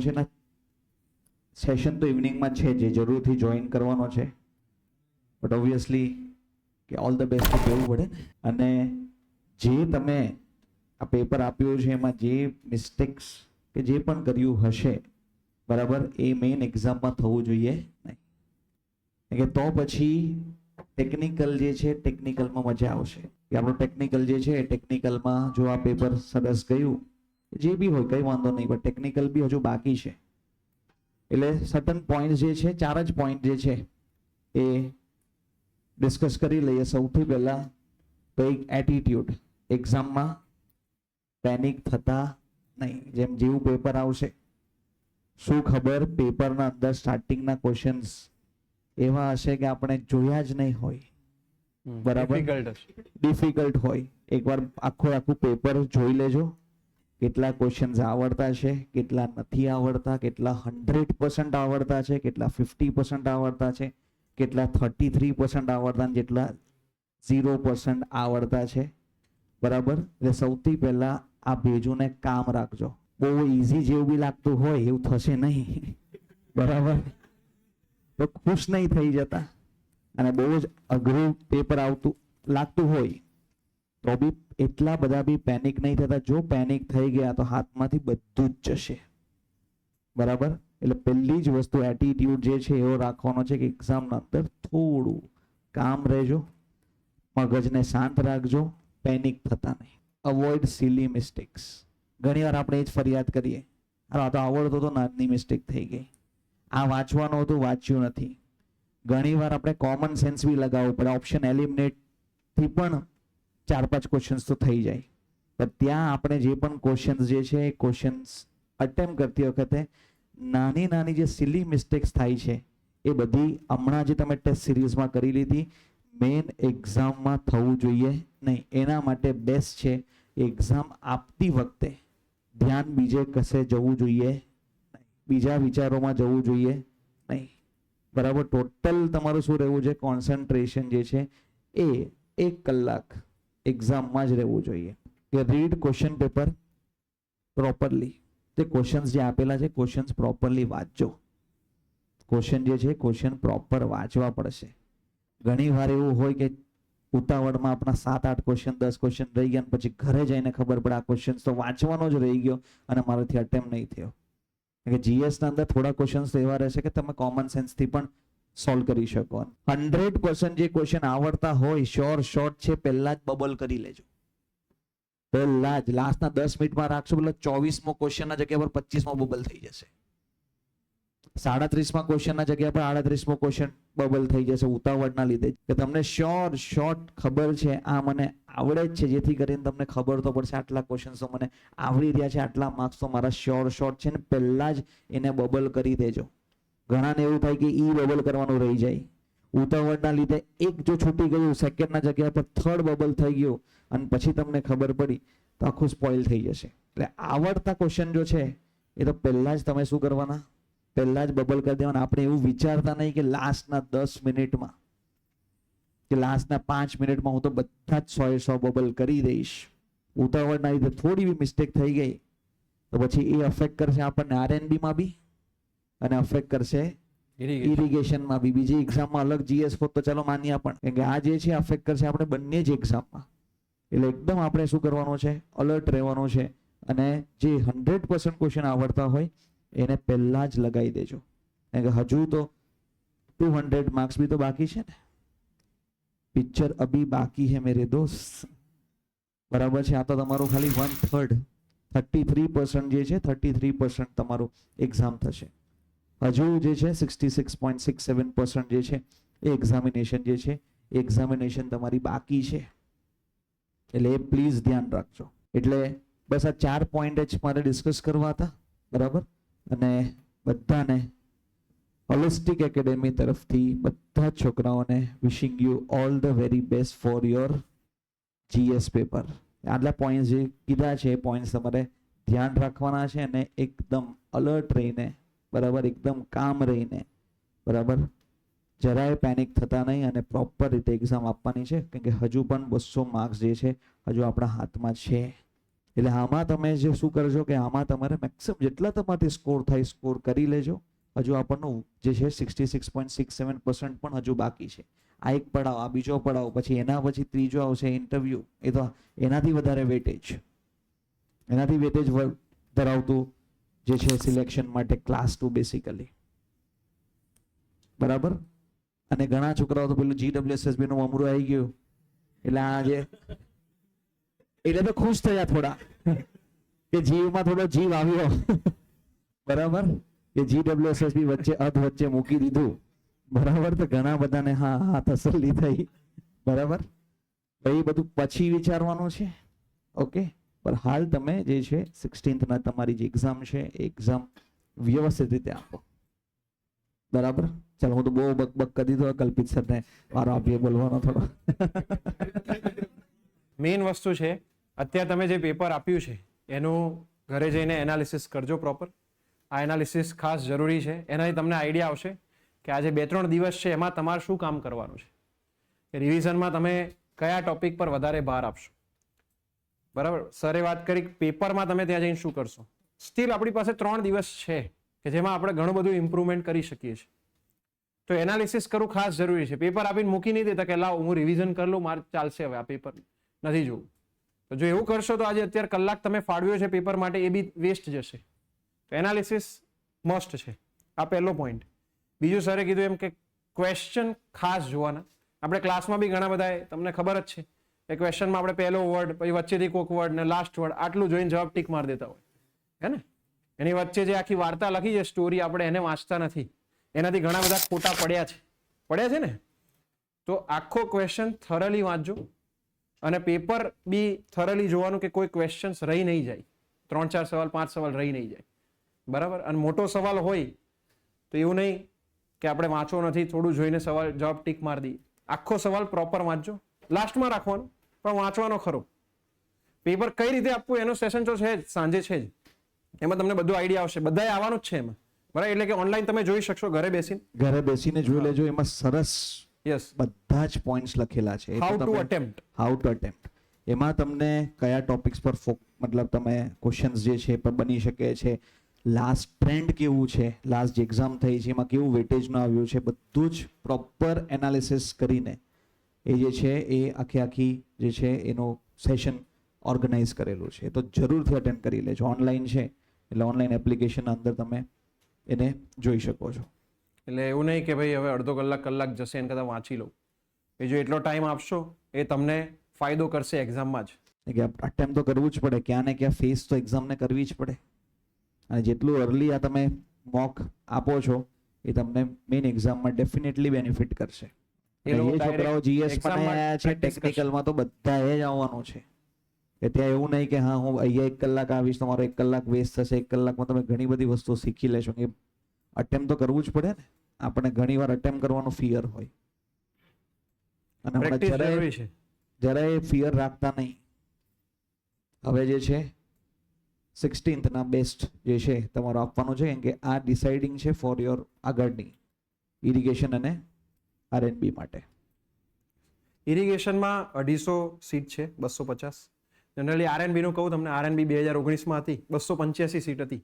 છે ને સેશન તો ઇવનિંગમાં છે, જે જરૂરથી જોઈન કરવાનો છે. બટ ઓબ્વિયસલી કે ઓલ ધ બેસ્ટ કહેવું પડે. અને જે તમે આ પેપર આપ્યું છે, એમાં જે મિસ્ટેક્સ કે જે પણ કર્યું હશે, બરાબર, એ મેઇન એક્ઝામમાં થવું જોઈએ નહીં. કે તો પછી ટેકનિકલ જે છે ટેકનિકલમાં મજા આવશે. કે આપણું ટેકનિકલ જે છે ટેકનિકલમાં જો આ પેપર સરસ ગયું જે બી હોય કંઈ વાંધો નહીં પણ ટેકનિકલ બી હજુ બાકી છે. એટલે સટન પોઈન્ટ જે છે ચાર જ પોઈન્ટ જે છે એ ડિસ્કસ કરી લઈએ સૌથી પહેલા તો એક એટીટ્યુડ એક્ઝામમાં પેનિક થતા નહીં. જેમ જેવું પેપર આવશે શું ખબર પેપરના અંદર સ્ટાર્ટિંગના ક્વેશ્ચન્સ એવા હશે કે આપણે જોયા જ નહીં હોય. બરાબર. ડિફિકલ્ટ ડિફિકલ્ટ હોય. એકવાર આખું આખું પેપર જોઈ લેજો. કેટલા ક્વેશ્ચન્સ આવડતા છે, કેટલા નથી આવડતા, કેટલા હંડ્રેડ પર્સન્ટ આવડતા છે, કેટલા ફિફ્ટી પર્સન્ટ આવડતા છે, કેટલા થર્ટી થ્રી પર્સન્ટ આવડતા અને જેટલા ઝીરો પર્સન્ટ આવડતા છે. બરાબર? એટલે સૌથી પહેલાં આ ભેજુને કામ રાખજો. બહુ ઇઝી જેવું બી લાગતું હોય એવું થશે નહીં. બરાબર? તો ખુશ નહીં થઈ જતા. અને બહુ જ અઘરું પેપર આવતું, લાગતું હોય તો બી એટલા બધા બી પેનિક નહીં થતા. જો પેનિક થઈ ગયા તો હાથમાંથી બધું જ જશે. બરાબર? એટલે પહેલી જ વસ્તુ એટીટ્યુડ જે છે એવો રાખવાનો છે કે એક્ઝામના અંદર થોડું કામ રહેજો મગજને શાંત રાખજો પેનિક થતા નહીં. અવોઇડ સિલી મિસ્ટેક્સ ઘણીવાર આપણે એ જ ફરિયાદ કરીએ. "હાલો, આ તો આવડતો તો નાની મિસ્ટેક થઈ ગઈ. આ વાંચવાનું હતું વાંચ્યું નથી. ઘણીવાર આપણે કોમન સેન્સ બી લગાવવું પડે. ઓપ્શન એલિમિનેટથી પણ ચાર પાંચ ક્વેશ્ચન્સ તો થઈ જાય. પણ ત્યાં આપણે જે પણ ક્વેશ્ચન્સ જે છે એ ક્વેશ્ચન્સ અટેમ્પ કરતી વખતે નાની નાની જે સિલી મિસ્ટેક્સ થાય છે, એ બધી હમણાં જે તમે ટેસ્ટ સિરીઝમાં કરી લીધી. મેઇન એક્ઝામમાં થવું જોઈએ નહીં. એના માટે બેસ્ટ છે એક્ઝામ આપતી વખતે ધ્યાન બીજે કશે જવું જોઈએ બીજા વિચારોમાં જવું જોઈએ નહીં. બરાબર? ટોટલ તમારું શું રહેવું છે? કોન્સન્ટ્રેશન જે છે એ એક કલાક. એક્ઝામમાં જ રહેવું જોઈએ. કે રીડ ક્વેશ્ચન પેપર પ્રોપરલી તે ક્વેશ્ચન્સ જે આપેલા છે ક્વેશ્ચન્સ પ્રોપરલી વાંચજો. ક્વેશ્ચન જે છે ક્વેશ્ચન પ્રોપર વાંચવા પડશે. ઘણી વાર એવું હોય કે ઉતાવળમાં આપણા સાત, આઠ ક્વેશ્ચન દસ ક્વેશ્ચન રહી ગયા પછી ઘરે જઈને ખબર પડે આ ક્વેશ્ચન તો વાંચવાનો જ રહી ગયો અને મારાથી અટેમ્પ નહીં થયો. કે જીએસ ના અંદર થોડા ક્વેશ્ચન્સ એવા રહેશે કે તમે કોમન સેન્સથી પણ સોલ્વ કરી શકો. હંડ્રેડ પર્સન્ટ જે ક્વેશ્ચન આવડતા હોય શ્યોર શોર્ટ છે, પહેલા જ બબલ કરી લેજો. પહેલા જ લાસ્ટના દસ મિનિટમાં રાખશો, એટલે ચોવીસમો ક્વેશ્ચનના જગ્યા પર પચીસમો બબલ થઈ જશે. સાડત્રીસમાં ક્વેશ્ચનના જગ્યા પર આડત્રીસમો ક્વેશ્ચન બબલ થઈ જશે, ઉતાવળના લીધે કે તમને શ્યોર શોર્ટ ખબર છે, આ મને આવડે જ છે, જેથી કરીને તમને ખબર તો પડશે આટલા ક્વેશ્ચન્સો મને આવડી રહ્યા છે, આટલા માર્ક્સ મારા શ્યોર શોર્ટ છે, ને પહેલા જ એને બબલ કરી દેજો. ઘણાને એવું થાય કે ઈ બબલ કરવાનું રહી જાય. ઉતાવળના લીધે એક જો છૂટી ગયું સેકન્ડના જગ્યા પર થર્ડ બબલ થઈ ગયો, અને પછી તમને ખબર પડી, તો આખું સ્પોઇલ થઈ જશે. એટલે આવડતા ક્વેશ્ચન જો છે, એ તો પહેલા જ તમે શું કરવાના? પહેલા જ બબલ કરી દેવાના. આપણે એવું વિચારતા નહીં કે લાસ્ટના દસ મિનિટમાં, કે લાસ્ટના પાંચ મિનિટમાં હું તો બધા જ સો સો બબલ કરી દઈશ. ઉતાવળના લીધે થોડી બી મિસ્ટેક થઈ ગઈ, તો પછી એ અફેક્ટ કરશે આપણને આરએનબીમાં બી. અને અફેક્ટ કરશે. ઇરિગેશનમાં બી. બીજી એક્ઝામમાં અલગ જીએસ ફોર તો ચાલો માન્ય પણ. કેમ કે આ જે છે અફેક્ટ કરશે આપણે બંને જ એક્ઝામમાં એટલે એકદમ આપણે શું કરવાનું છે? અલર્ટ રહેવાનું છે. અને જે હંડ્રેડ પર્સન્ટ ક્વેશ્ચન આવડતા હોય એને પહેલાં જ લગાવી દેજો. કેમ કે હજુ તો ટુ હંડ્રેડ માર્ક્સ બી તો બાકી છે ને. પિક્ચર અભી બાકી હે મેરે દોસ્ત. બરાબર છે? આ તો તમારું ખાલી one third thirty three percent જે છે થર્ટી થ્રી પર્સન્ટ તમારું એક્ઝામ થશે. હજુ જે છે sixty six point six seven percent જે છે, એ એક્ઝામિનેશન જે છે એક્ઝામિનેશન તમારી બાકી છે. એટલે એ પ્લીઝ ધ્યાન રાખજો. એટલે બસ આ ચાર પોઈન્ટ જ મારે ડિસ્કસ કરવા હતા, બરાબર? અને બધાને હોલિસ્ટિક એકેડેમી તરફથી બધા છોકરાઓને wishing you all the very best for your GS paper આટલા પોઈન્ટ જે કીધા છે, એ પોઈન્ટ્સ તમારે ધ્યાન રાખવાના છે અને એકદમ અલર્ટ રહીને બરાબર? એકદમ કામ રહીને. બરાબર? જરાય પેનિક થતા નહીં અને પ્રોપર રીતે એક્ઝામ આપવાની છે. કેમ કે હજુ પણ બસો માર્ક્સ જે છે, હજુ આપણા હાથમાં છે. એટલે આમાં તમે જે શું કરજો કે આમાં તમારે મેક્સિમમ જેટલા તમારાથી સ્કોર થાય સ્કોર કરી લેજો. હજુ આપણનું જે છે sixty six point six seven percent પણ હજુ બાકી છે. આ એક પડાવ, આ બીજો પડાવ, પછી એના પછી ત્રીજો આવશે ઇન્ટરવ્યૂ એ તો એનાથી વધારે વેટેજ એનાથી વેટેજ ધરાવતું જે છે સિલેક્શન માટે ક્લાસ ટુ બેસિકલી બરાબર? અને ઘણા છોકરાઓ તો પેલું જીડબ્લ્યુએસએસબી નું અમરું આવી ગયું. એટલે આ જે એટલે તો ખુશ થયા થોડા. કે જીવમાં થોડો જીવ આવ્યો. બરાબર? કે જીડબ્લ્યુએસએસબી વચ્ચે અધ વચ્ચે મૂકી દીધું. બરાબર? તો ઘણા બધાને હા હા તસલ્લી થઈ. બરાબર? તો એ બધું પછી વિચારવાનું છે. ઓકે? પણ હાલ તમે જે છે સિક્સટીન્થના તમારી જે એક્ઝામ છે, એ એક્ઝામ વ્યવસ્થિત રીતે આપો. બરાબર? ચાલો, હું તો બહુ બક બક કરી દીધો, કલ્પિત સરને મારો આપીએ બોલવાનો થોડો. મેઇન વસ્તુ છે, અત્યારે તમે જે પેપર આપ્યું છે, એનું ઘરે જઈને એનાલિસિસ કરજો પ્રોપર આ એનાલિસિસ ખાસ જરૂરી છે. એનાથી તમને આઈડિયા આવશે કે આજે બે ત્રણ દિવસ છે, એમાં તમારે શું કામ કરવાનું છે. રિવિઝનમાં તમે કયા ટોપિક પર વધારે ભાર આપશો? બરાબર? સરે વાત કરી પેપરમાં તમે ત્યાં જઈને શું કરશો? સ્ટીલ આપણી પાસે ત્રણ દિવસ છે કે જેમાં આપણે ઘણું બધું ઇમ્પ્રુવમેન્ટ કરી શકીએ છીએ. તો એનાલિસિસ કરવું ખાસ જરૂરી છે. પેપર આપીને મૂકી નહીં દેતા કે લાવ, હું રિવિઝન કરી લઉં, મારે ચાલશે હવે આ પેપર નથી જોવું. તો જો એવું કરશો તો આજે અત્યારે કલાક તમે ફાળવ્યો છે પેપર માટે, એ બી વેસ્ટ જશે. તો એનાલિસિસ મસ્ટ છે. આ પહેલો પોઈન્ટ બીજું સરે કીધું એમ કે ક્વેશ્ચન ખાસ જોવાના. આપણે ક્લાસમાં બી ઘણા બધા તમને ખબર જ છે. કે ક્વેશ્ચનમાં આપણે પહેલો વર્ડ પછી વચ્ચેથી કોક વર્ડ ને લાસ્ટ વર્ડ આટલું જોઈને જવાબ ટીક મારી દેતા હોય. હે ને? એની વચ્ચે જે આખી વાર્તા લખી છે સ્ટોરી આપણે એને વાંચતા નથી. એનાથી ઘણા બધા ખોટા પડ્યા છે. પડ્યા છે ને? તો આખો ક્વેશ્ચન થરલી વાંચજો. અને પેપર બી થરલી જોવાનું કે કોઈ ક્વેશ્ચન્સ રહી નહીં જાય. ત્રણ, ચાર સવાલ, પાંચ સવાલ રહી નહીં જાય. બરાબર? અને મોટો સવાલ હોય તો એવું નહીં કે આપણે વાંચવો નથી, થોડું જોઈને સવાલ, જવાબ ટીક મારી દઈએ. આખો સવાલ પ્રોપર વાંચજો. લાસ્ટમાં રાખવાનો. પણ વાંચવાનો ખરો. પેપર કઈ રીતે આપવું એનો સેશન તો છે જ સાંજે છે જ. એમાં તમને બધું આઈડિયા આવશે. બધાએ આવવાનું જ છે એમાં. બરાબર? એટલે કે ઓનલાઈન તમે જોઈ શકશો ઘરે બેસીને. ઘરે બેસીને જોઈ લેજો. એમાં સરસ યસ બધા જ પોઈન્ટ્સ લખેલા છે. How to attempt how to attempt એમાં તમને કયા ટોપિક્સ પર ફોક મતલબ તમે ક્વેશ્ચન્સ જે છે પર બની શકે છે. લાસ્ટ ટ્રેન્ડ કેવું છે? લાસ્ટ જે એક્ઝામ થઈ છે એમાં કેવું વેટેજનું આવ્યું છે? બધું જ પ્રોપર એનાલિસિસ કરીને એ જે છે એ આખી આખી જે છે એનું સેશન ઓર્ગેનાઇઝ કરેલું છે. એ તો જરૂરથી અટેન્ડ કરી લેજો. ઓનલાઈન છે એટલે ઓનલાઈન એપ્લિકેશન અંદર તમે એને જોઈ શકો છો. એટલે એવું નહીં કે ભાઈ હવે અડધો કલાક કલાક જશે એને કદાચ વાંચી લઉં. એ જો એટલો ટાઈમ આપશો એ તમને ફાયદો કરશે એક્ઝામમાં જ. કે અટેમ્પ તો કરવું જ પડે. ક્યાં ને ક્યાં ફેસ તો એક્ઝામને કરવી જ પડે. અને જેટલું અર્લી આ તમે મોક આપો છો એ તમને મેઇન એક્ઝામમાં ડેફિનેટલી બેનિફિટ કરશે. એ છોકરાઓ જીએસ આયા છે ટેકનિકલમાં તો બધાએ જ આવવાનું છે. કે ત્યાં એવું નહીં કે હા હું અહીંયા એક કલાક આવીશ તમારો એક કલાક વેસ્ટ થશે એક કલાકમાં તમે ઘણી બધી વસ્તુ શીખી લેશો. એ અટેમ્પ તો કરવું જ પડે ને. આપણે ઘણી વાર અટેમ્પ કરવાનું ફિયર હોય. અને જરાય જરાય ફિયર રાખતા નહીં હવે જે છે સિક્સટીન્થના બેસ્ટ જે છે તમારો આપવાનું છે કેમ કે આ ડિસાઇડિંગ છે ફોર યોર આગળની. ઇરિગેશન અને આરએનબી માટે. ઇરિગેશનમાં અઢીસો સીટ છે, બસો પચાસ. જનરલી આરએનબીનું કહું, તમને આરએનબી બે હજાર ઓગણીસમાં હતી, બસો પંચ્યાસી સીટ હતી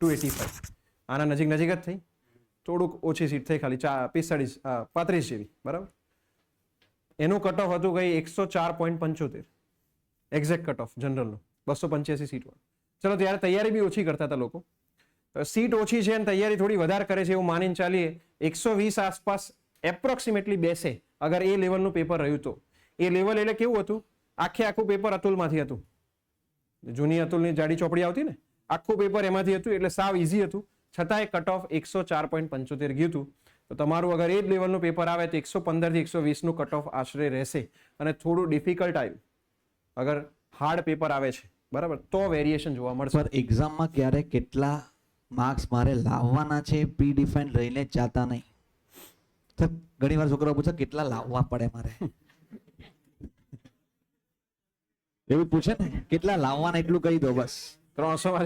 ટુ એટી ફાઈવ આના નજીક નજીક જ થઈ. થોડુંક ઓછી સીટ થઈ, ખાલી ચા, પિસ્તાળીસ પાંત્રીસ જેવી, બરાબર? એનું કટ ઓફ હતું કઈ એકસો ચાર પોઈન્ટ પંચોતેર. એક્ઝેક્ટ કટ ઓફ જનરલનું બસો પંચ્યાસી સીટવાળું ચલો, ત્યારે તૈયારી બી ઓછી કરતા હતા લોકો. સીટ ઓછી છે અને તૈયારી થોડી વધારે કરે છે એવું માનીને ચાલીએ. એકસો વીસ આસપાસ એપ્રોક્સિમેટલી બેસે, અગર એ લેવલનું પેપર રહ્યું તો. એ લેવલ એટલે કેવું હતું? આખે આખું પેપર અતુલમાંથી હતું. જૂની અતુલની જાડી ચોપડી આવતી ને, આખું પેપર એમાંથી હતું, એટલે સાવ ઇઝી હતું. છતાંય કટ ઓફ એકસો ચાર પોઈન્ટ પંચોતેર ગયું હતું. તો તમારું અગર એ જ લેવલનું પેપર આવે તો એકસો પંદરથી એકસો વીસનું કટ ઓફ આશરે રહેશે. અને થોડું ડિફિકલ્ટ આવ્યું. અગર હાર્ડ પેપર આવે છે, બરાબર? તો વેરિએશન જોવા મળશે. એક્ઝામમાં ક્યારે કેટલા માર્ક્સ મારે લાવવાના છે પ્રી ડિફાઇન રહીને જ જાતા નહીં? ઘણી વાર છોકરાઓ પૂછે કેટલા લાવવા પડે મારે? એવું પૂછે ને કેટલા લાવવાના એટલું કહી દો બસ. ત્રણસો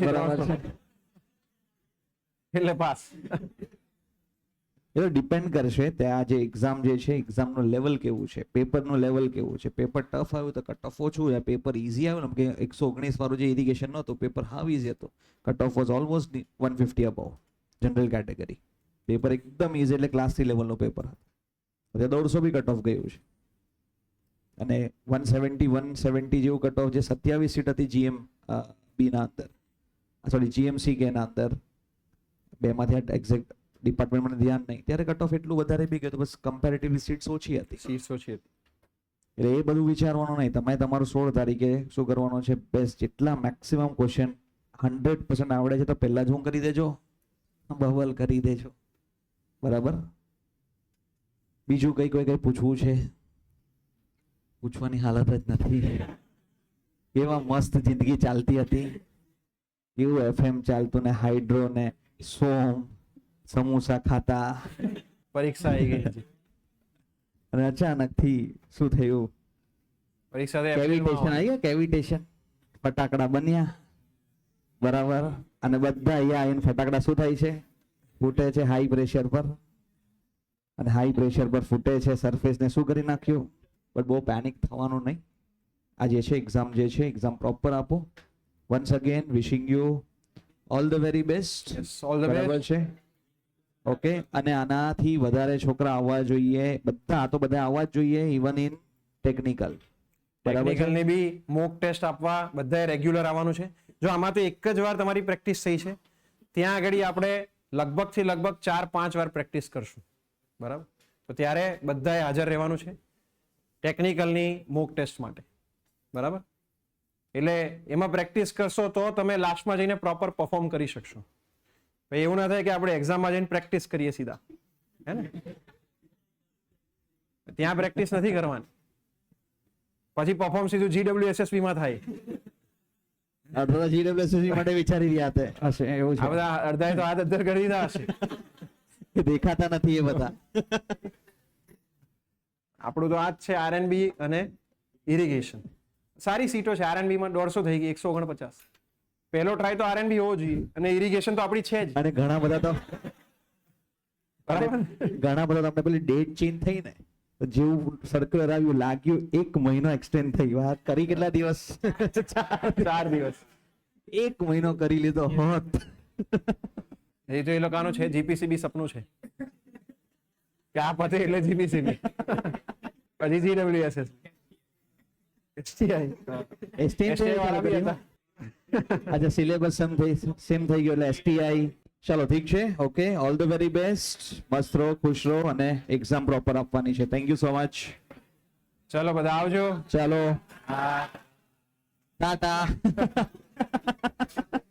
એટલે પાસ. એ તો ડિપેન્ડ કરશે ત્યાં જે એક્ઝામ જે છે એક્ઝામનું લેવલ કેવું છે પેપરનું લેવલ કેવું છે. પેપર ટફ આવ્યું તો કટ ઓફ ઓછું છે પેપર ઇઝી આવ્યું ને કે એકસો ઓગણીસ વાળું જે ઇરિગેશન નહોતું પેપર હાવ ઇઝી હતું. Cut off was almost one fifty above general category paper એકદમ ઇઝી એટલે ક્લાસ થ્રી લેવલનું પેપર હતું. અત્યારે દોઢસો બી કટ ઓફ ગયું છે. અને વન સેવન્ટી વન સેવન્ટી જેવું કટ ઓફ જે સત્યાવીસ સીટ હતી જીએમ બીના અંદર. સોરી જીએમસી કે એના અંદર. બેમાંથી એક્ઝેક્ટ ડિપાર્ટમેન્ટ મને ધ્યાન નહીં. ત્યારે કટ ઓફ એટલું વધારે બી ગયું બસ કમ્પેરેટિવલી સીટ્સ ઓછી હતી. સીટ્સ ઓછી હતી. એટલે એ બધું વિચારવાનું નહીં. તમે તમારું સોળ તારીખે શું કરવાનું છે? બેસ્ટ જેટલા મેક્સિમમ ક્વેશ્ચન હંડ્રેડ પર્સન્ટ આવડે છે તો પહેલાં જ હું કરી દેજો. બહવલ કરી દેજો. બરાબર? બીજું કઈ કોઈ કઈ પૂછવું છે? પૂછવાની હાલત જ નથી. એવા મસ્ત જિંદગી ચાલતી હતી. એવું એફએમ ચાલતું ને હાઇડ્રો ને સોમ સમોસા ખાતા. પરીક્ષા આવી ગઈ અને અચાનકથી શું થયું? પરીક્ષા કેવિટેશન આવી ગયા? કેવિટેશન ફટાકડા બન્યા? બરાબર. અને બધા અહીંયા આવીને ફટાકડા શું થાય છે? ફૂટે છે હાઈ પ્રેશર પર. અને હાઈ પ્રેશર પર ફૂટે છે સરફેસ ને શું કરી નાખ્યું? બટ બહુ પેનિક થવાનું નહીં. આ જે છે એક્ઝામ જે છે એક્ઝામ પ્રોપર આપો. Once again wishing you all the very best all the બરાબર બેસ્ટ છે? ઓકે અને આનાથી વધારે છોકરા આવવા જોઈએ. બધા આ તો બધા આવવા જ જોઈએ ઇવન ઇન ટેકનિકલ બરાબર ને બી મોક ટેસ્ટ આપવા બધાએ રેગ્યુલર આવવાનું છે. જો આમાં તો એક જ વાર તમારી પ્રેક્ટિસ થઈ છે. ત્યાં આગળ આપણે લગભગથી લગભગ ચાર, પાંચ વાર પ્રેક્ટિસ કરશું. બરાબર? તો ત્યારે બધાએ હાજર રહેવાનું છે ટેકનિકલની મોક ટેસ્ટ માટે. બરાબર? એટલે એમાં પ્રેક્ટિસ કરશો તો તમે લાસ્ટમાં જઈને પ્રોપર પરફોર્મ કરી શકશો. ભાઈ, એવું ના થાય કે આપણે એક્ઝામમાં જઈને પ્રેક્ટિસ કરીએ સીધા. હે ને? ત્યાં પ્રેક્ટિસ નથી કરવાની. પછી પરફોર્મ સીધું જીડબ્લ્યુએસએસબી માં થાય. અથવા જીડબ્લ્યુએસએસસી માટે વિચારી રહ્યા હતા હશે એવું છે. બધા અડધા તો હાથ અંદર કરી દીધા હશે. દેખાતા નથી એ બધા. આપણું તો આ જ છે આરએનબી અને ઇરિગેશન સારી સીટો છે આરએનબી માં દોઢસો થઈ ગઈ એકસો ઓગણપચાસ. પહેલો ટ્રાય તો આરએનબી હોવો જોઈએ અને ઇરિગેશન તો આપણી છે જ. અને ઘણા બધા તો બરાબર? ઘણા બધા તમને પેલી ડેટ ચેન્જ થઈ ને. જેવું સર્ક્યુલર આવ્યું લાગ્યું એક મહિનો એક્સટેન્ડ થઈ વાત કરી કેટલા દિવસ? ચાર દિવસ. એક મહિનો કરી લીધો હોત. એ તો એ લોકોનું છે જીપીસીબી સપનું છે. કે આ પતે એટલે જીપીસીબી પછી જીડબ્લ્યુએસએસ એસટીઆઈ એસટીઆઈ વાળા બી હતા. અચ્છા સિલેબસ સેમ થઈ સેમ થઈ ગયો એટલે એસટીઆઈ ચાલો ઠીક છે? Okay all the very best મસ્ત રહો ખુશ રહો અને એક્ઝામ પ્રોપર આપવાની છે. થેન્ક યુ સો મચ ચલો બધા આવજો. ચાલો. ટાટા.